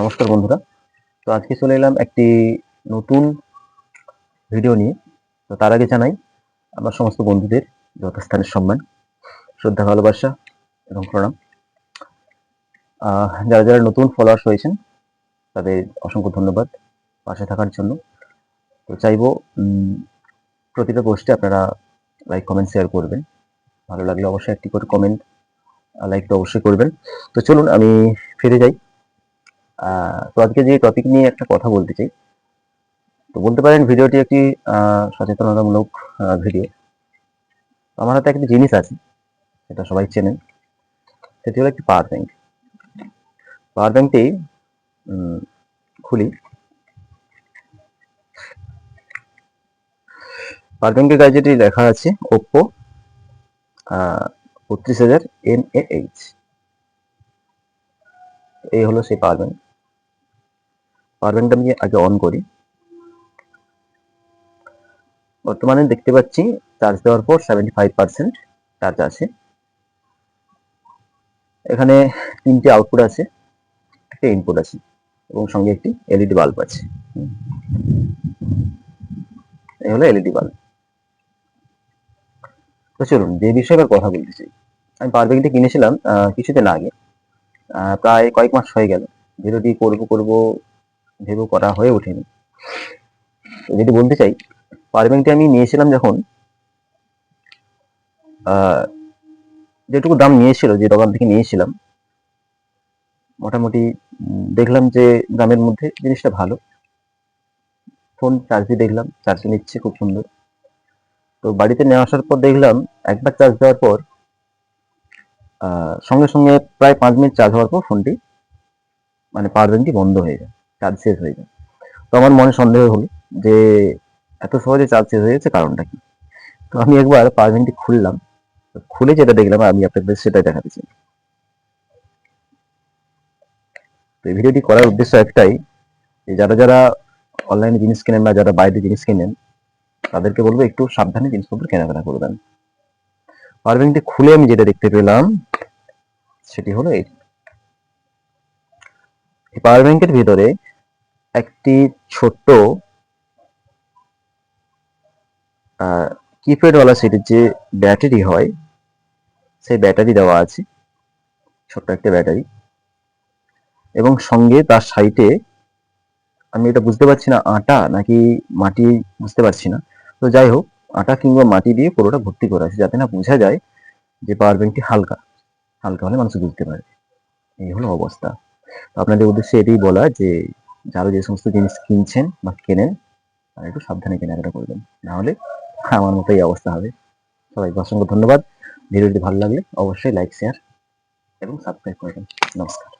নমস্কার বন্ধুরা। তো আজকে চলে এলাম একটি নতুন ভিডিও নিয়ে। তো তার আগে জানাই, আমার সমস্ত বন্ধুদের যথাস্থানের সম্মান, শ্রদ্ধা, ভালোবাসা এবং প্রণাম। যারা যারা নতুন ফলোয়ার্স হয়েছেন তাদের অসংখ্য ধন্যবাদ পাশে থাকার জন্য। তো চাইব প্রতিটা পোস্টে আপনারা লাইক কমেন্ট শেয়ার করবেন। ভালো লাগলে অবশ্যই একটি করে কমেন্ট লাইক তো অবশ্যই করবেন। তো চলুন আমি ফিরে যাই। তো আজকে যে টপিক নিয়ে একটা কথা বলতে চাই, তো বলতে পারেন ভিডিওটি একটি সচেতনতামূলক ভিডিও আমার হাতে একটা জিনিস আছে, সেটা সবাই চেনেন। সেটি হলো একটি পাওয়ার ব্যাংক পাওয়ার ব্যাংকটি খুলি। পাওয়ার ব্যাংকের গায়ে যেটি লেখা আছে ওপ্পো বত্রিশ হাজার এম এইচ এই হলো সেই পাওয়ার ব্যাংক পাওয়ার ব্যাংকটা আমি আগে অন করি। বর্তমানে দেখতে পাচ্ছি চার্জ দেওয়ার পর সেভেন্টি ফাইভ পার্সেন্ট চার্জ আছে। এখানে তিনটে আউটপুট আছে, একটা ইনপুট আছে এবং সঙ্গে একটি এলইডি বাল্ব আছে। এই হলো এলইডি বাল্ব তো চলুন, যে বিষয়ে এবার কথা বলতে চাই। আমি পাওয়ার ব্যাংকটা কিনেছিলাম কিছুদিন আগে। প্রায় কয়েক মাস হয়ে গেল। ভিডিওটি করব করব ভেবেও করা হয়ে ওঠেনি। তো বলতে চাই পাওয়ার আমি নিয়েছিলাম যখন যেটুকু দাম নিয়েছিল, যে দোকান থেকে নিয়েছিলাম, মোটামুটি দেখলাম যে দামের মধ্যে জিনিসটা ভালো। ফোন চার্জ দেখলাম চার্জ নিচ্ছে খুব সুন্দর। তো বাড়িতে নিয়ে আসার পর দেখলাম, একবার চার্জ দেওয়ার পর সঙ্গে সঙ্গে প্রায় পাঁচ মিনিট চার্জ হওয়ার পর ফোনটি মানে পাওয়ার ব্যাংকটি বন্ধ হয়ে যায় চার্জ শেষ হয়ে যায়। তো আমার মনে সন্দেহ হলো যে এত সহজে চার্জ শেষ হয়ে যাচ্ছে কারণটা কি? তো আমি একবার পাওয়ার ব্যাংকটি খুললাম খুলে যেটা দেখলাম, আমি আপনাদের সেটাই দেখাতে চাই। তো এই ভিডিওটি করার উদ্দেশ্য একটাই যে যারা যারা অনলাইনে জিনিস কেনেন বা যারা বাইরে জিনিস কেনেন, তাদেরকে বলব একটু সাবধানে জিনিসপত্র কেনাকাটা করবেন পাওয়ার খুলে আমি যেটা দেখতে পেলাম, সেটি হলো এই। পাওয়ার ব্যাংকের ভিতরে একটি ছোট্ট কিপ্যাড ওয়ালা সেটের যে ব্যাটারি হয়, সেই ব্যাটারি দেওয়া আছে, ছোট্ট একটা ব্যাটারি এবং সঙ্গে তার সাইটে আমি এটা বুঝতে পারছি না, আটা নাকি মাটি বুঝতে পারছি না। তো যাই হোক, আটা কিংবা মাটি দিয়ে পুরোটা ভর্তি করা আছে, যাতে না বোঝা যায় যে পাওয়ার ব্যাংকটি হালকা। হালকা হলে মানুষ বুঝতে পারে এই হলো অবস্থা। আপনাদের উদ্দেশ্যে এটাই বলা যে যারা যে সমস্ত জিনিস কিনছেন বা কেনেন, তারা একটু সাবধানে কেনাকাটা করবেন। নাহলে আমার মতো এই অবস্থা হবে। সবাই অসংখ্য ধন্যবাদ। ভিডিওটি ভালো লাগলে অবশ্যই লাইক শেয়ার এবং সাবস্ক্রাইব করবেন। নমস্কার।